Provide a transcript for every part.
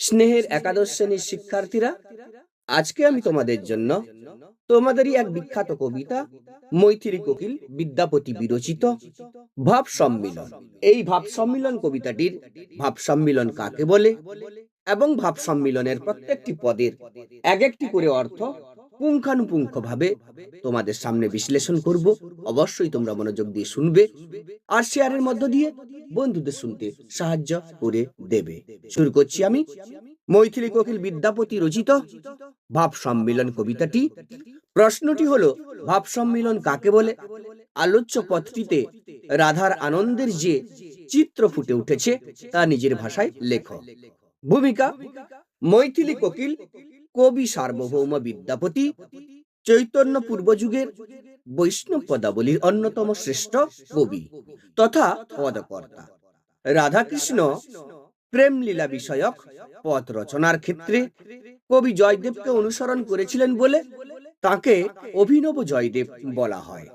স্নেহের একাদশ শ্রেণির শিক্ষার্থীরা, আজকে আমি তোমাদের জন্য তোমাদেরই এক বিখ্যাত কবিতা, মৈথিলী কোকিল বিদ্যাপতি বিরচিত ভাব সম্মিলন। এই ভাব সম্মিলন কবিতাটির ভাব সম্মিলন কাকে বলে এবং ভাব সম্মিলনের প্রত্যেকটি পদের এক একটি করে অর্থ পুঙ্খানুপুঙ্খ ভাবে তোমাদের সামনে বিশ্লেষণ করব। অবশ্যই তোমরা মনোযোগ দিয়ে শুনবে আর শেয়ারের মধ্য দিয়ে বন্ধুদের শুনতে সাহায্য করে দেবে। শুরু করছি আমি। মৈথিলী কোকিল বিদ্যাপতি রচিত ভাব সম্মিলন কবিতাটি। প্রশ্নটি হলো, ভাব সম্মিলন কাকে বলে? আলোচ্য পথটিতে রাধার আনন্দের যে চিত্র ফুটে উঠেছে, তা নিজের ভাষায় লেখ। ভূমিকা, মৈথিলী কোকিল কবি সার্বভৌম বিদ্যাপতি চৈতন্য পূর্বযুগের বৈষ্ণব পদাবলীর অন্যতম শ্রেষ্ঠ কবি তথা পদকর্তা। রাধাকৃষ্ণ প্রেম লীলা বিষয়ক পথ রচনার ক্ষেত্রে কবি জয়দেবকে অনুসরণ করেছিলেন বলে তাকে অভিনব জয়দেব বলা হয়।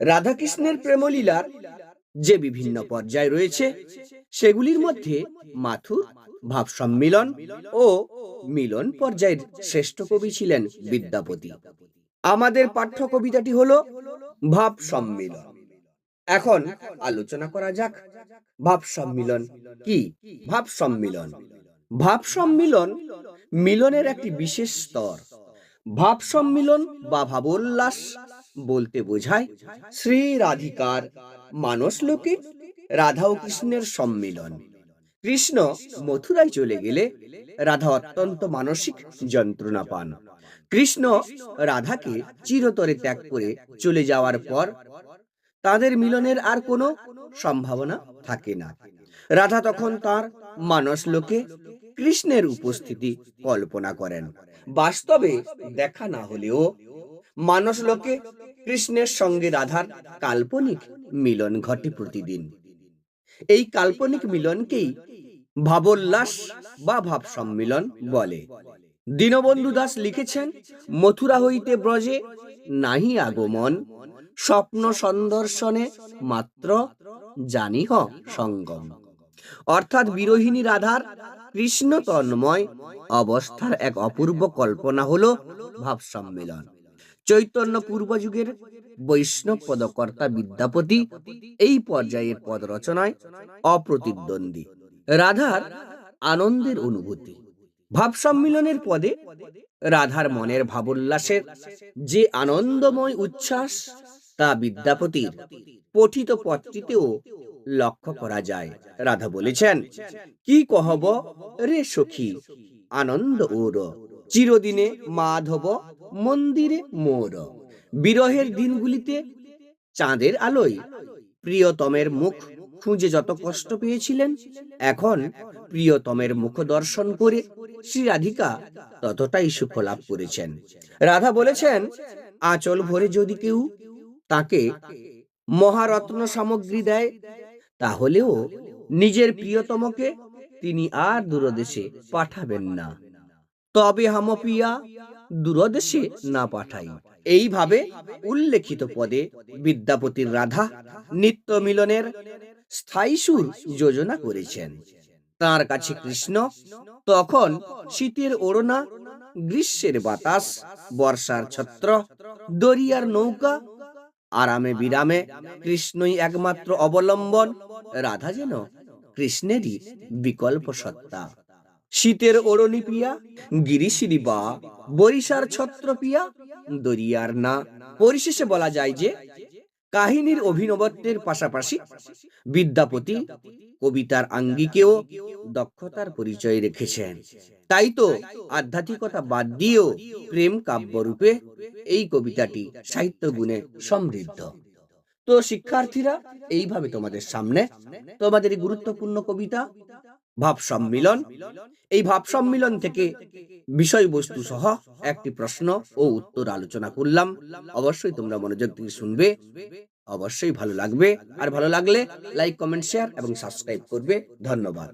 রাধাকৃষ্ণের প্রেমলীলার যে বিভিন্ন পর্যায় রয়েছে, সেগুলির মধ্যে মাথুর ভাব সম্মিলন ও মিলন পর্যায়ের শ্রেষ্ঠ কবি ছিলেন বিদ্যাপতি। আমাদের পাঠ্য কবিতাটি হলো ভাব সম্মিলন এখন আলোচনা করা যাক ভাব সম্মিলন কি? ভাব সম্মিলন ভাব সম্মিলন মিলনের একটি বিশেষ স্তর। ভাব সম্মিলন বা ভাবোল্লাস বলতে বোঝায় শ্রী রাধিকার মানস লোকে রাধা ও কৃষ্ণের সম্মিলন। কৃষ্ণ মথুরায় চলে গেলে রাধা অত্যন্ত মানসিক যন্ত্রণা পান। কৃষ্ণ রাধাকে চিরতরে ত্যাগ করে চলে যাওয়ার পর তাদের মিলনের আর কোনো সম্ভাবনা থাকে না। রাধা তখন তার মানস লোকে কৃষ্ণের উপস্থিতি কল্পনা করেন। বাস্তবে দেখা না হলেও মানস লোকে কৃষ্ণের সঙ্গে রাধার কাল্পনিক মিলন ঘটে প্রতিদিন। এই কাল্পনিক মিলনকেই ভাবোল্লাস বা ভাব সম্মিলন বলে। দীনবন্ধু দাস লিখেছেন, মথুরা হইতে ব্রজে নাহি আগমন, স্বপ্ন সন্দর্শনে মাত্র জানিহ সঙ্গম। অর্থাৎ বিরোহিনী রাধার কৃষ্ণ তন্ময় অবস্থার এক অপূর্ব কল্পনা হলো ভাব সম্মেলন চৈতন্য পূর্ব যুগের বৈষ্ণব পদকর্তা বিদ্যাপতি এই পর্যায়ের পদ রচনায় অপ্রতিদ্বন্দ্বী। রাধার আনন্দের অনুভূতি। ভাব সম্মিলনের পদে রাধার মনের ভাবোল্লাসের যে আনন্দময় উচ্ছ্বাস তা বিদ্যাপতির পঠিত পত্রিতেও লক্ষ্য করা যায়। রাধা বলেছেন, কি কহব রে সখী, আনন্দ ওর চিরদিনে মাধব মন্দিরে মোর। বিরহের দিনগুলিতে চাঁদের আলোয় প্রিয়তমের মুখ খুঁজে যত কষ্ট পেয়েছিলেন, এখন প্রিয়তমের মুখ দর্শন করে শ্রী রাধিকা ততটাই সুখ লাভ করেছেন। রাধা বলেছেন, আঁচল ভরে যদি কেউ তাকে মহারত্ন সামগ্রী দেয়, তাহলেও নিজের প্রিয়তমকে তিনি আর দূরদেশে পাঠাবেন না। তবে হামপিয়া দূরদেশে না পাঠাই এইভাবে উল্লেখিত পদে বিদ্যাপতির রাধা নিত্য মিলনের স্থায়ী সুর যোজনা করেছেন। তার কাছে কৃষ্ণ, তখন শীতের ওড়না, গ্রীষ্মের বাতাস, বর্ষার ছত্র, দরিয়ার নৌকা, আরামে বিরামে কৃষ্ণই একমাত্র অবলম্বন, রাধা যেন কৃষ্ণেরই বিকল্প সত্তা শীতের ওড়নি পিয়া গিরিশিরি বা বরিশার ছত্র পিয়া, দরিয়ার না। পরিশেষে বলা যায় যে, কাহিনীর অভিনবত্বের পাশাপাশি বিদ্যাপতি কবিতার আঙ্গিকেও দক্ষতার পরিচয় রেখেছেন। তাই তো আধ্যাত্মিকতা বাদ দিয়েও প্রেম কাব্যরূপে এই কবিতাটি সাহিত্য গুণে সমৃদ্ধ। তো শিক্ষার্থীরা, এইভাবে তোমাদের সামনে তোমাদের গুরুত্বপূর্ণ কবিতা ভাব সম্মিলন এই ভাব সম্মিলন থেকে বিষয়বস্তু সহ একটি প্রশ্ন ও উত্তর আলোচনা করলাম। অবশ্যই তোমরা মনোযোগ দিয়ে শুনবে। অবশ্যই ভালো লাগবে। আর ভালো লাগলে লাইক, কমেন্ট, শেয়ার এবং সাবস্ক্রাইব করবে। ধন্যবাদ।